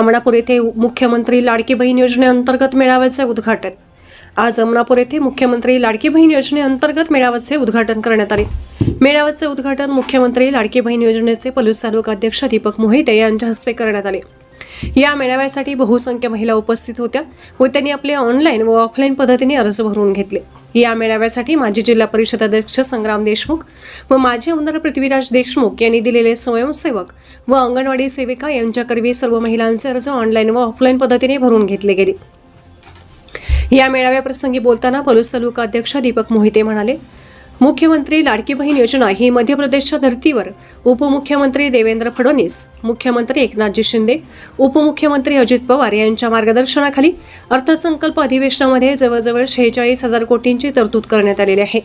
अमणापूर येथे मुख्यमंत्री लाडकी बहीण योजनेअंतर्गत मेळाव्याचे उद्घाटन. आज अमणापूर येथे मुख्यमंत्री लाडकी बहीण योजनेअंतर्गत मेळाव्याचे उद्घाटन करण्यात आले. मेळाव्याचे उद्घाटन मुख्यमंत्री लाडकी बहीण योजनेचे पलूस तालुका अध्यक्ष दीपक मोहिते यांच्या हस्ते करण्यात आले. या मेळाव्यासाठी बहुसंख्य महिला उपस्थित होत्या व त्यांनी आपले ऑनलाईन व ऑफलाईन पद्धतीने अर्ज भरून घेतले. या मेळाव्यासाठी माजी जिल्हा परिषद अध्यक्ष संग्राम देशमुख व माजी आमदार पृथ्वीराज देशमुख यांनी दिलेले स्वयंसेवक व अंगणवाडी सेविका यांच्याकरवी सर्व महिलांचे अर्ज ऑनलाईन व ऑफलाईन पद्धतीने भरून घेतले गेले. या मेळाव्याप्रसंगी बोलताना पलूस तालुका अध्यक्ष दीपक मोहिते म्हणाले मुख्यमंत्री लाडकी बहीण योजना ही मध्य प्रदेशच्या धर्तीवर उपमुख्यमंत्री देवेंद्र फडणवीस मुख्यमंत्री एकनाथजी शिंदे उपमुख्यमंत्री अजित पवार यांच्या मार्गदर्शनाखाली अर्थसंकल्प अधिवेशनामध्ये जवळजवळ शेहेचाळीस हजार कोटींची तरतूद करण्यात आलेली आहे.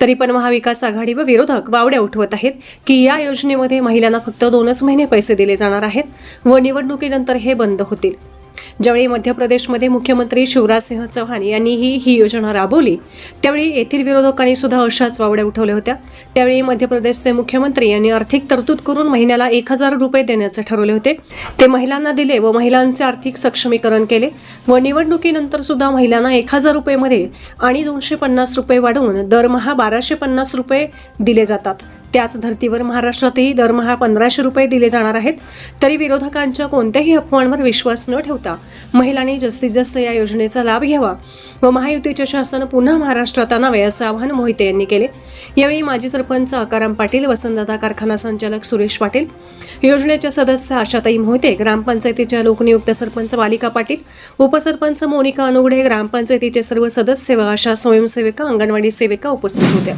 तरी पण महाविकास आघाडी व विरोधक वावड्या उठवत आहेत की या योजनेमध्ये महिलांना फक्त दोनच महिने पैसे दिले जाणार आहेत व निवडणुकीनंतर हे बंद होतील. ज्यावेळी मध्य प्रदेशमध्ये मुख्यमंत्री शिवराजसिंह चौहान यांनीही ही योजना राबवली त्यावेळी येथील विरोधकांनी सुद्धा अशाच वावड्या उठवल्या होत्या. त्यावेळी मध्य प्रदेशचे मुख्यमंत्री यांनी आर्थिक तरतूद करून महिन्याला एक हजार रुपये देण्याचे ठरवले होते. ते महिलांना दिले व महिलांचे आर्थिक सक्षमीकरण केले व निवडणुकीनंतर सुद्धा महिलांना एक हजार रुपयेमध्ये आणि दोनशे पन्नास रुपये वाढवून दरमहा बाराशे पन्नास रुपये दिले जातात. त्याच धर्तीवर महाराष्ट्रातही दरमहा पंधराशे रुपये दिले जाणार आहेत. तरी विरोधकांच्या कोणत्याही अफवांवर विश्वास न ठेवता महिलांनी जास्तीत जास्त या योजनेचा लाभ घ्यावा व महायुतीचे शासन पुन्हा महाराष्ट्रात आणावे असं आवाहन मोहिते यांनी केले. यावेळी माजी सरपंच आकाराम पाटील वसंतदादा कारखाना संचालक सुरेश पाटील योजनेच्या सदस्य आशाताई मोहिते ग्रामपंचायतीच्या लोकनियुक्त सरपंच मालिका पाटील उपसरपंच मोनिका अनुगडे ग्रामपंचायतीचे सर्व सदस्य व आशा स्वयंसेविका अंगणवाडी सेविका उपस्थित होत्या.